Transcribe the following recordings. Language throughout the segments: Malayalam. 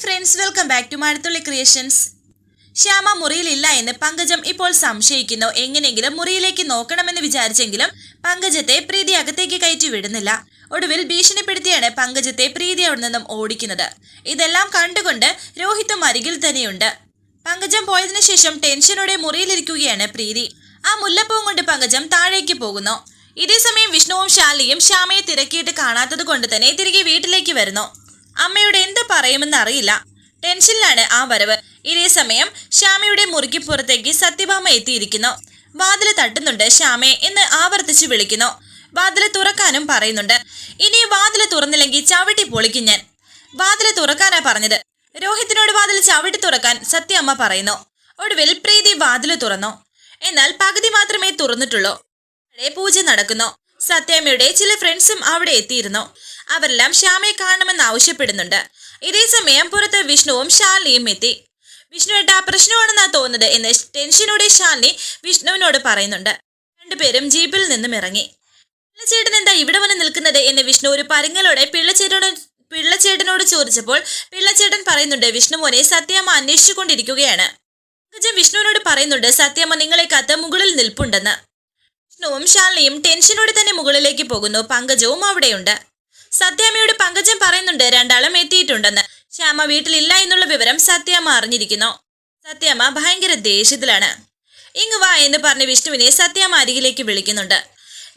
Friends welcome back to Mazhathulli creations Shyama മുറിയിലില്ല എന്ന് പങ്കജം ഇപ്പോൾ സംശയിക്കുന്നു. എങ്ങനെയെങ്കിലും മുറിയിലേക്ക് നോക്കണമെന്ന് വിചാരിച്ചെങ്കിലും പങ്കജത്തെ പ്രീതി അകത്തേക്ക് കയറ്റി വിടുന്നില്ല. ഒടുവിൽ ഭീഷണിപ്പെടുത്തിയാണ് പങ്കജത്തെ പ്രീതി അവിടെ നിന്നും ഓടിക്കുന്നത്. ഇതെല്ലാം കണ്ടുകൊണ്ട് രോഹിത്തും അരികിൽ തന്നെയുണ്ട്. പങ്കജം പോയതിനു ശേഷം ടെൻഷനോടെ മുറിയിലിരിക്കുകയാണ് പ്രീതി. ആ മുല്ലപ്പൂവും കൊണ്ട് പങ്കജം താഴേക്ക് പോകുന്നു. ഇതേസമയം വിഷ്ണുവും ശാലിയും ശ്യാമയെ തിരക്കിയിട്ട് കാണാത്തത് കൊണ്ട് തന്നെ തിരികെ വീട്ടിലേക്ക് വരുന്നു. അമ്മയോട് എന്ത് പറയുമെന്ന് അറിയില്ല. ടെൻഷനിലാണ് ആ വരവ്. ഇതേ സമയം ശ്യാമയുടെ മുറിക്ക് പുറത്തേക്ക് സത്യഭാമ എത്തിയിരിക്കുന്നു. വാതിൽ തട്ടുന്നുണ്ട് ശ്യാമയെ എന്ന് ആവർത്തിച്ച് വിളിക്കുന്നു. വാതിൽ തുറക്കാനും പറയുന്നുണ്ട്. ഇനി വാതിൽ തുറന്നില്ലെങ്കിൽ ചവിട്ടി പൊളിക്കും ഞാൻ. വാതിൽ തുറക്കാനാ പറഞ്ഞത്. രോഹിത്തിനോട് വാതിൽ ചവിട്ടി തുറക്കാൻ സത്യമ്മ പറയുന്നു. ഒടുവിൽ പ്രീതി വാതിൽ തുറന്നു. എന്നാൽ പകുതി മാത്രമേ തുറന്നിട്ടുള്ളൂ. പൂജ നടക്കുന്നു. സത്യാമ്മയുടെ ചില ഫ്രണ്ട്സും അവിടെ എത്തിയിരുന്നു. അവരെല്ലാം ശ്യാമയെ കാണണമെന്ന് ആവശ്യപ്പെടുന്നുണ്ട്. ഇതേ സമയം പുറത്ത് വിഷ്ണുവും ശാലിനിയും എത്തി. വിഷ്ണു ഏട്ടാ പ്രശ്നമാണെന്നാ തോന്നുന്നത് എന്ന് ടെൻഷനോടെ ശാലിനി വിഷ്ണുവിനോട് പറയുന്നുണ്ട്. രണ്ടുപേരും ജീപ്പിൽ നിന്നും ഇറങ്ങി. പിള്ളച്ചേട്ടൻ എന്താ ഇവിടെ വന്ന് നിൽക്കുന്നത്? എന്ന് വിഷ്ണു ഒരു പരങ്ങലോടെ പിള്ളച്ചേട്ടനോട് പിള്ളച്ചേട്ടനോട് ചോദിച്ചപ്പോൾ പിള്ളച്ചേട്ടൻ പറയുന്നുണ്ട് വിഷ്ണു മോനെ സത്യമ്മ അന്വേഷിച്ചുകൊണ്ടിരിക്കുകയാണ്. പങ്കജം വിഷ്ണുവിനോട് പറയുന്നുണ്ട് സത്യമ്മ നിങ്ങളെ കത്ത് മുകളിൽ നിൽപ്പുണ്ടെന്ന്. വിഷ്ണുവും ഷാലിനിയും ടെൻഷനോടെ തന്നെ മുകളിലേക്ക് പോകുന്നു. പങ്കജവും അവിടെയുണ്ട്. സത്യാമ്മയോട് പങ്കജം പറയുന്നുണ്ട് രണ്ടാളും എത്തിയിട്ടുണ്ടെന്ന്. ശ്യാമ വീട്ടിലില്ല എന്നുള്ള വിവരം സത്യാമ്മ അറിഞ്ഞിരിക്കുന്നു. സത്യാമ്മ ഭയങ്കര ദേഷ്യത്തിലാണ്. ഇങ്ങ് വാ എന്ന് പറഞ്ഞ് വിഷ്ണുവിനെ സത്യാമ്മ അരികിലേക്ക് വിളിക്കുന്നുണ്ട്.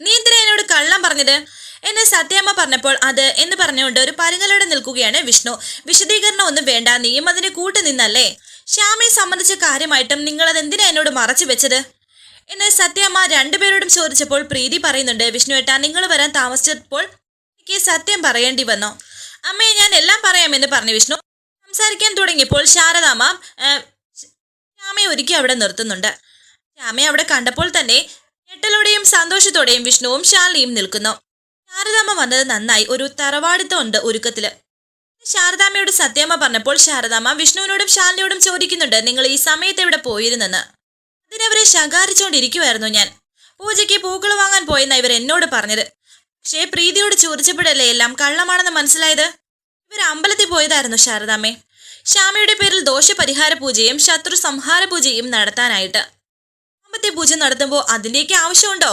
നീ എന്തിനാ എന്നോട് കള്ളം പറഞ്ഞത്? എന്നെ സത്യാമ്മ പറഞ്ഞപ്പോൾ അത് എന്ന് പറഞ്ഞുകൊണ്ട് ഒരു പരുങ്ങലോടെ നിൽക്കുകയാണ് വിഷ്ണു. വിശദീകരണം ഒന്നും വേണ്ട നീയും അതിന് കൂട്ടു നിന്നല്ലേ ശ്യാമയെ സംബന്ധിച്ച കാര്യമായിട്ടും നിങ്ങളത് എന്തിനാ എന്നോട് മറച്ചു വെച്ചത്? എന്ന് സത്യമ്മ രണ്ടുപേരോടും ചോദിച്ചപ്പോൾ പ്രീതി പറയുന്നുണ്ട് വിഷ്ണു ഏട്ടാ നിങ്ങൾ വരാൻ താമസിച്ചപ്പോൾ എനിക്ക് സത്യം പറയേണ്ടി വന്നു. അമ്മയെ ഞാൻ എല്ലാം പറയാമെന്ന് പറഞ്ഞു വിഷ്ണു. സംസാരിക്കാൻ തുടങ്ങിയപ്പോൾ ശാരദാമ്മ രാമയെ ഒരുക്കി അവിടെ നിർത്തുന്നുണ്ട്. ശ്യാമയെ അവിടെ കണ്ടപ്പോൾ തന്നെ ഞെട്ടലോടെയും സന്തോഷത്തോടെയും വിഷ്ണുവും ശാലിനിയും നിൽക്കുന്നു. ശാരദാമ്മ വന്നത് നന്നായി ഒരു തറവാടിത്തം ഉണ്ട് ഒരുക്കത്തിൽ ശാരദാമ്മയോട് സത്യാമ്മ പറഞ്ഞപ്പോൾ ശാരദാമ്മ വിഷ്ണുവിനോടും ശാലിനിയോടും ചോദിക്കുന്നുണ്ട് നിങ്ങൾ ഈ സമയത്ത് എവിടെ പോയിരുന്നെന്ന്? അതിനവരെ ശകാരിച്ചുകൊണ്ടിരിക്കുമായിരുന്നു ഞാൻ. പൂജയ്ക്ക് പൂക്കൾ വാങ്ങാൻ പോയെന്ന ഇവർ എന്നോട് പറഞ്ഞത്. പക്ഷേ പ്രീതിയോട് ചോദിച്ചപ്പോഴല്ലേ എല്ലാം കള്ളമാണെന്ന് മനസ്സിലായത്? ഇവർ അമ്പലത്തിൽ പോയതായിരുന്നു ശാരദാമ്മേ. ശ്യാമയുടെ പേരിൽ ദോഷപരിഹാര പൂജയും ശത്രു സംഹാര പൂജയും നടത്താനായിട്ട്. അമ്പത്തെ പൂജ നടത്തുമ്പോൾ അതിന്റെയൊക്കെ ആവശ്യമുണ്ടോ?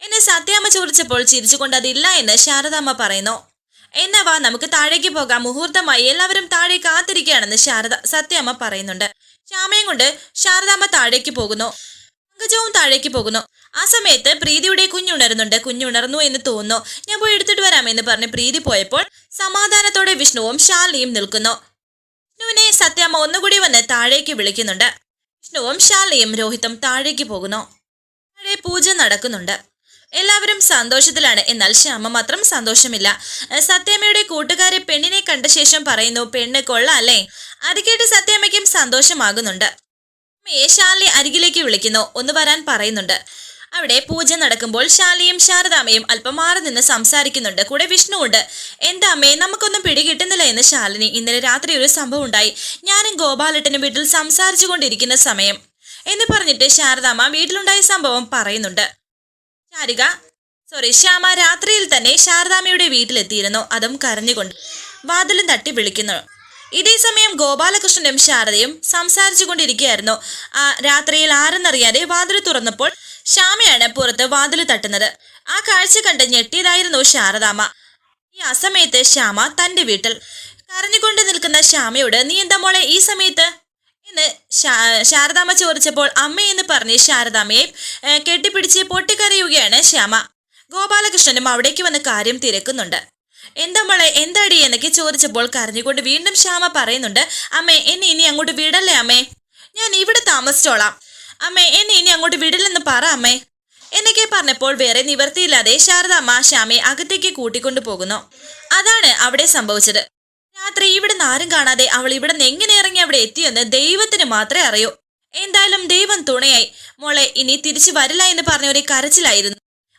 എന്നെ സത്യാമ്മ ചോദിച്ചപ്പോൾ ചിരിച്ചുകൊണ്ട് അതില്ല എന്ന് ശാരദാമ്മ പറയുന്നു. എന്നാ വാ നമുക്ക് താഴേക്ക് പോകാം. മുഹൂർത്തമായി എല്ലാവരും താഴെ കാത്തിരിക്കുകയാണെന്ന് ശാരദ സത്യാമ്മ പറയുന്നുണ്ട്. ശ്യാമയും കൊണ്ട് ശാരദാമ്മ താഴേക്ക് പോകുന്നു. പങ്കജവും താഴേക്ക് പോകുന്നു. ആ സമയത്ത് പ്രീതിയുടെ കുഞ്ഞുണരുന്നുണ്ട്. കുഞ്ഞുണർന്നു എന്ന് തോന്നുന്നു. ഞാൻ പോയി എടുത്തിട്ട് വരാമെന്ന് പറഞ്ഞ് പ്രീതി പോയപ്പോൾ സമാധാനത്തോടെ വിഷ്ണുവും ശാലിനിയും നിൽക്കുന്നു. വിഷ്ണുവിനെ സത്യാമ്മ ഒന്നുകൂടി വന്ന് താഴേക്ക് വിളിക്കുന്നുണ്ട്. വിഷ്ണുവും ശാലിനിയും രോഹിതും താഴേക്ക് പോകുന്നു. താഴെ പൂജ നടക്കുന്നുണ്ട്. എല്ലാവരും സന്തോഷത്തിലാണ്. എന്നാൽ ശ്യാമ മാത്രം സന്തോഷമില്ല. സത്യാമ്മയുടെ കൂട്ടുകാരെ പെണ്ണിനെ കണ്ട ശേഷം പറയുന്നു പെണ്ണ് കൊള്ളാം അല്ലേ? അത് കേട്ട് സത്യാമ്മയ്ക്കും സന്തോഷമാകുന്നുണ്ട്. അമ്മയെ അരികിലേക്ക് വിളിക്കുന്നു ഒന്ന് വരാൻ പറയുന്നുണ്ട്. അവിടെ പൂജ നടക്കുമ്പോൾ ശാലിയും ശാരദാമ്മയും അല്പം മാറി നിന്ന് സംസാരിക്കുന്നുണ്ട്. കൂടെ വിഷ്ണുവുണ്ട്. എന്താ അമ്മേ നമുക്കൊന്നും പിടികിട്ടുന്നില്ല എന്ന് ശാലിനി ഇന്നലെ രാത്രി ഒരു സംഭവം ഉണ്ടായി. ഞാനും ഗോപാലട്ടനും വീട്ടിൽ സംസാരിച്ചു കൊണ്ടിരിക്കുന്ന സമയം എന്ന് പറഞ്ഞിട്ട് ശാരദാമ്മ വീട്ടിലുണ്ടായ സംഭവം പറയുന്നുണ്ട്. ശാരിക സോറി ശ്യാമ രാത്രിയിൽ തന്നെ ശാരദാമ്മയുടെ വീട്ടിലെത്തിയിരുന്നു. അതും കരഞ്ഞുകൊണ്ട് വാതിലും തട്ടി വിളിക്കുന്നു. ഇതേ സമയം ഗോപാലകൃഷ്ണനും ശാരദയും സംസാരിച്ചു കൊണ്ടിരിക്കുകയായിരുന്നു ആ രാത്രിയിൽ ആരെന്നറിയാതെ വാതിൽ തുറന്നപ്പോൾ ശ്യാമയാണ് പുറത്ത് വാതിൽ തട്ടുന്നത്. ആ കാഴ്ച കണ്ട് ഞെട്ടിയതായിരുന്നു ശാരദാമ്മ. ഈ അസമയത്ത് ശ്യാമ തന്റെ വീട്ടിൽ കരഞ്ഞുകൊണ്ട് നിൽക്കുന്ന ശ്യാമയോട് നീ എന്താ മോളെ ഈ സമയത്ത് എന്ന് ശാരദാമ്മ ചോദിച്ചപ്പോൾ അമ്മയെന്ന് പറഞ്ഞ് ശാരദാമ്മയെ കെട്ടിപ്പിടിച്ച് പൊട്ടിക്കരയുകയാണ് ശ്യാമ. ഗോപാലകൃഷ്ണനും അവിടേക്ക് വന്ന് കാര്യം തിരക്കുന്നുണ്ട്. എന്താ മോളെ എന്താടി? എന്നൊക്കെ ചോദിച്ചപ്പോൾ കരഞ്ഞുകൊണ്ട് വീണ്ടും ശ്യാമ പറയുന്നുണ്ട് അമ്മേ എന്നെ ഇനി അങ്ങോട്ട് വിടല്ലേ അമ്മേ? ഞാൻ ഇവിടെ താമസിച്ചോളാം. അമ്മേ എന്നെ ഇനി അങ്ങോട്ട് വിടില്ലെന്ന് പറ അമ്മേ. എന്നൊക്കെ പറഞ്ഞപ്പോൾ വേറെ നിവർത്തിയില്ലാതെ ശാരദാമ്മ ശ്യാമയെ അകത്തേക്ക് കൂട്ടിക്കൊണ്ടു പോകുന്നു അതാണ് അവിടെ സംഭവിച്ചത്. രാത്രി ഇവിടുന്ന് ആരും കാണാതെ അവൾ ഇവിടുന്ന് എങ്ങനെ ഇറങ്ങി അവിടെ എത്തിയെന്ന് ദൈവത്തിന് മാത്രമേ അറിയൂ. എന്തായാലും ദൈവം തുണയായി. മോളെ ഇനി തിരിച്ചു വരില്ല എന്ന് പറഞ്ഞ ഒരു കരച്ചിലായിരുന്നു.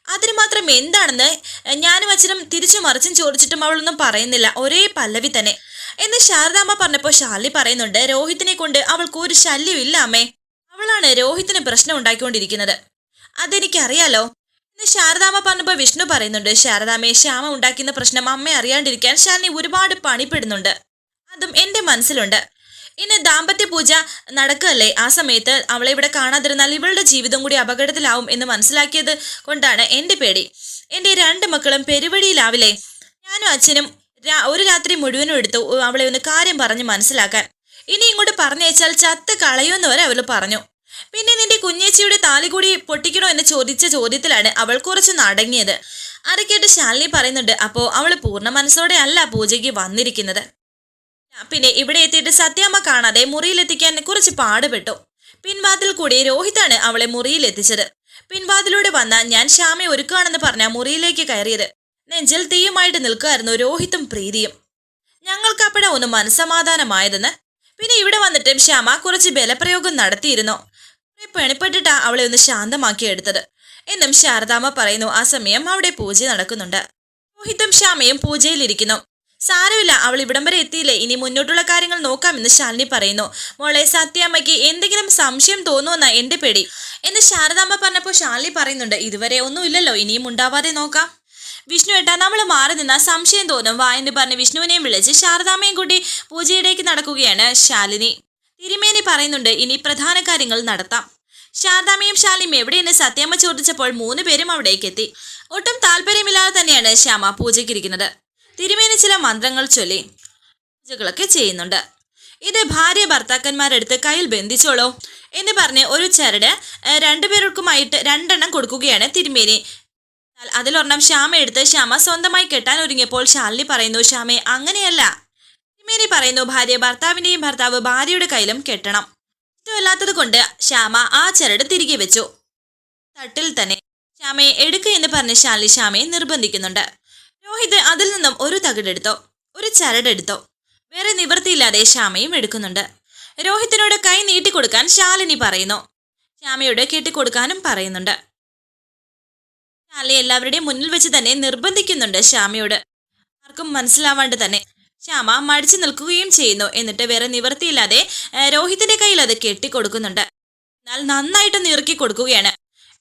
അതിന് മാത്രം എന്താണെന്ന് ഞാനും അച്ഛനും തിരിച്ചു മറിച്ചും ചോദിച്ചിട്ടും അവളൊന്നും പറയുന്നില്ല. ഒരേ പല്ലവി തന്നെ. എന്ന് ശാരദാമ്മ പറഞ്ഞപ്പോൾ ഷാർലി പറയുന്നുണ്ട് രോഹിത്തിനെ കൊണ്ട് അവൾക്ക് ഒരു ശല്യം ഇല്ല അമ്മേ. അവളാണ് രോഹിത്തിന് പ്രശ്നം ഉണ്ടാക്കിക്കൊണ്ടിരിക്കുന്നത്. അതെനിക്കറിയാലോ. ശാരദാമ്മ പറഞ്ഞപ്പോൾ വിഷ്ണു പറയുന്നുണ്ട് ശാരദാമ്മയെ ശ്യാമ ഉണ്ടാക്കുന്ന പ്രശ്നം അമ്മ അറിയാണ്ടിരിക്കാൻ ശാലിനി ഒരുപാട് പണിപ്പെടുന്നുണ്ട്. അതും എന്റെ മനസ്സിലുണ്ട്. ഇന്ന് ദാമ്പത്യ പൂജ നടക്കല്ലേ ആ സമയത്ത് അവളെ ഇവിടെ കാണാതിരുന്നാൽ ഇവളുടെ ജീവിതം കൂടി അപകടത്തിലാവും എന്ന് മനസ്സിലാക്കിയത് കൊണ്ടാണ് എന്റെ പേടി. എന്റെ രണ്ട് മക്കളും പെരുവഴിയിലാവില്ലേ? ഞാനും അച്ഛനും ഒരു രാത്രി മുഴുവനും എടുത്തു അവളെ ഒന്ന് കാര്യം പറഞ്ഞ് മനസ്സിലാക്കാൻ. ഇനി ഇങ്ങോട്ട് പറഞ്ഞയച്ചാൽ ചത്ത് കളയുമെന്ന് വരെ അവൾ പറഞ്ഞു. പിന്നെ നിന്റെ കുഞ്ഞേച്ചിയുടെ താലി കൂടി പൊട്ടിക്കണോ എന്ന് ചോദിച്ച ചോദ്യത്തിലാണ് അവൾ കുറച്ച് നടങ്ങിയത്. അത് കേട്ട് ശാലിനി പറയുന്നുണ്ട് അപ്പോൾ അവൾ പൂർണ മനസ്സോടെ അല്ല പൂജയ്ക്ക് വന്നിരിക്കുന്നത്. പിന്നെ ഇവിടെ എത്തിയിട്ട് സത്യാമ്മ കാണാതെ മുറിയിലെത്തിക്കാൻ കുറച്ച് പാടുപെട്ടു. പിൻവാതിൽ കൂടി രോഹിതാണ് അവളെ മുറിയിലെത്തിച്ചത്. പിൻവാതിലൂടെ വന്ന ഞാൻ ശ്യാമെ ഒരുക്കുകയാണെന്ന് പറഞ്ഞ മുറിയിലേക്ക് കയറിയത്. നെഞ്ചിൽ തീയുമായിട്ട് നിൽക്കുമായിരുന്നു രോഹിത്തും പ്രീതിയും. ഞങ്ങൾക്ക് അപ്പോഴാ ഒന്ന് മനസമാധാനമായതെന്ന് പിന്നെ ഇവിടെ വന്നിട്ടും ശ്യാമ കുറച്ച് ബലപ്രയോഗം നടത്തിയിരുന്നു. പെണിപ്പെട്ടിട്ടാ അവളെ ഒന്ന് ശാന്തമാക്കി എടുത്തത്. എന്നും ശാരദാമ്മ പറയുന്നു ആ സമയം അവിടെ പൂജ നടക്കുന്നുണ്ട്. രോഹിത്തും ശ്യാമയും പൂജയിലിരിക്കുന്നു. സാരമില്ല അവൾ ഇവിടം വരെ എത്തിയില്ലേ? ഇനി മുന്നോട്ടുള്ള കാര്യങ്ങൾ നോക്കാമെന്ന് ശാലിനി പറയുന്നു. മോളെ സത്യാമ്മയ്ക്ക് എന്തെങ്കിലും സംശയം തോന്നുമെന്ന എന്റെ പേടി. എന്ന് ശാരദാമ്മ പറഞ്ഞപ്പോൾ ശാലിനി പറയുന്നുണ്ട് ഇതുവരെ ഒന്നുമില്ലല്ലോ ഇനിയും ഉണ്ടാവാതെ നോക്കാം. വിഷ്ണു ഏട്ടാ നമ്മൾ മാറി നിന്നാ സംശയം തോന്നും. വാ എന്ന് പറഞ്ഞ് വിഷ്ണുവിനെയും വിളിച്ച് ശാരദാമ്മയും കൂട്ടി പൂജയിലേക്ക് നടക്കുകയാണ് ശാലിനി. തിരുമേനി പറയുന്നുണ്ട് ഇനി പ്രധാന കാര്യങ്ങൾ നടത്താം. ശാരദാമയും ശാലിയും എവിടെയെന്ന് സത്യമ്മ ചോദിച്ചപ്പോൾ മൂന്ന് പേരും അവിടേക്ക് എത്തി. ഒട്ടും താല്പര്യമില്ലാതെ തന്നെയാണ് ശ്യാമ പൂജയ്ക്കിരിക്കുന്നത്. തിരുമേനി ചില മന്ത്രങ്ങൾ ചൊല്ലി പൂജകളൊക്കെ ചെയ്യുന്നുണ്ട്. ഇത് ഭാര്യ ഭർത്താക്കന്മാരെടുത്ത് കയ്യിൽ ബന്ധിച്ചോളൂ എന്ന് പറഞ്ഞ് ഒരു ചരട് രണ്ടുപേർക്കുമായിട്ട് രണ്ടെണ്ണം കൊടുക്കുകയാണ് തിരുമേനി. അതിലൊരെണ്ണം ശ്യാമ എടുത്ത് ശ്യാമ സ്വന്തമായി കെട്ടാൻ ഒരുങ്ങിയപ്പോൾ ശാലിനി പറയുന്നു ശ്യാമെ അങ്ങനെയല്ല. തിരുമേനി പറയുന്നു ഭാര്യ ഭർത്താവിന്റെയും ഭർത്താവ് ഭാര്യയുടെ കയ്യിലും കെട്ടണം. ഇഷ്ടമല്ലാത്തത് കൊണ്ട് ശ്യാമ ആ ചരട് തിരികെ വെച്ചു. തട്ടിൽ തന്നെ ശ്യാമയെ എടുക്ക എന്ന് പറഞ്ഞ് ശാലി ശ്യാമയെ നിർബന്ധിക്കുന്നുണ്ട്. രോഹിത് അതിൽ നിന്നും ഒരു തകിടെടുത്തോ ഒരു ചരടെടുത്തോ. വേറെ നിവൃത്തിയില്ലാതെ ശ്യാമയും എടുക്കുന്നുണ്ട്. രോഹിത്തിനോട് കൈ നീട്ടിക്കൊടുക്കാൻ ശാലിനി പറയുന്നു. ശ്യാമയോട് കെട്ടിക്കൊടുക്കാനും പറയുന്നുണ്ട്. ശാലി എല്ലാവരുടെയും മുന്നിൽ വെച്ച് തന്നെ നിർബന്ധിക്കുന്നുണ്ട് ശ്യാമയോട്. ആർക്കും മനസ്സിലാവാണ്ട് തന്നെ ശ്യാമ മടിച്ചു നിൽക്കുകയും ചെയ്യുന്നു. എന്നിട്ട് വേറെ നിവർത്തിയില്ലാതെ രോഹിത്തിന്റെ കയ്യിൽ അത് കെട്ടിക്കൊടുക്കുന്നുണ്ട്. എന്നാൽ നന്നായിട്ട് നിറുക്കി കൊടുക്കുകയാണ്.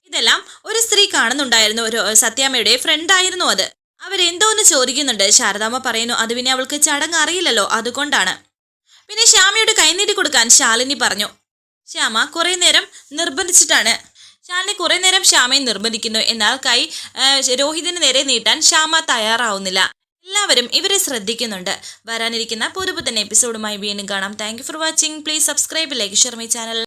ഇതെല്ലാം ഒരു സ്ത്രീ കാണുന്നുണ്ടായിരുന്നു. സത്യാമ്മയുടെ ഫ്രണ്ട് ആയിരുന്നു അത്. അവരെന്തോ ഒന്ന് ചോദിക്കുന്നുണ്ട്. ശാരദാമ്മ പറയുന്നു അത് പിന്നെ അവൾക്ക് ചടങ്ങ് അറിയില്ലല്ലോ. അതുകൊണ്ടാണ്. പിന്നെ ശ്യാമയുടെ കൈനീട്ടി കൊടുക്കാൻ ശാലിനി പറഞ്ഞു. ശ്യാമ കുറെ നേരം നിർബന്ധിച്ചിട്ടാണ്. ശാലിനി കുറെ നേരം ശ്യാമയെ നിർബന്ധിക്കുന്നു. എന്നാൽ കൈ രോഹിതിന് നേരെ നീട്ടാൻ ശ്യാമ തയ്യാറാവുന്നില്ല. എല്ലാവരും ഇവരെ ശ്രദ്ധിക്കുന്നുണ്ട്. വരാനിരിക്കുന്ന പുതുപുത്തൻ എപ്പിസോഡുമായി വീണ്ടും കാണാം. Thank for watching please subscribe like share my channel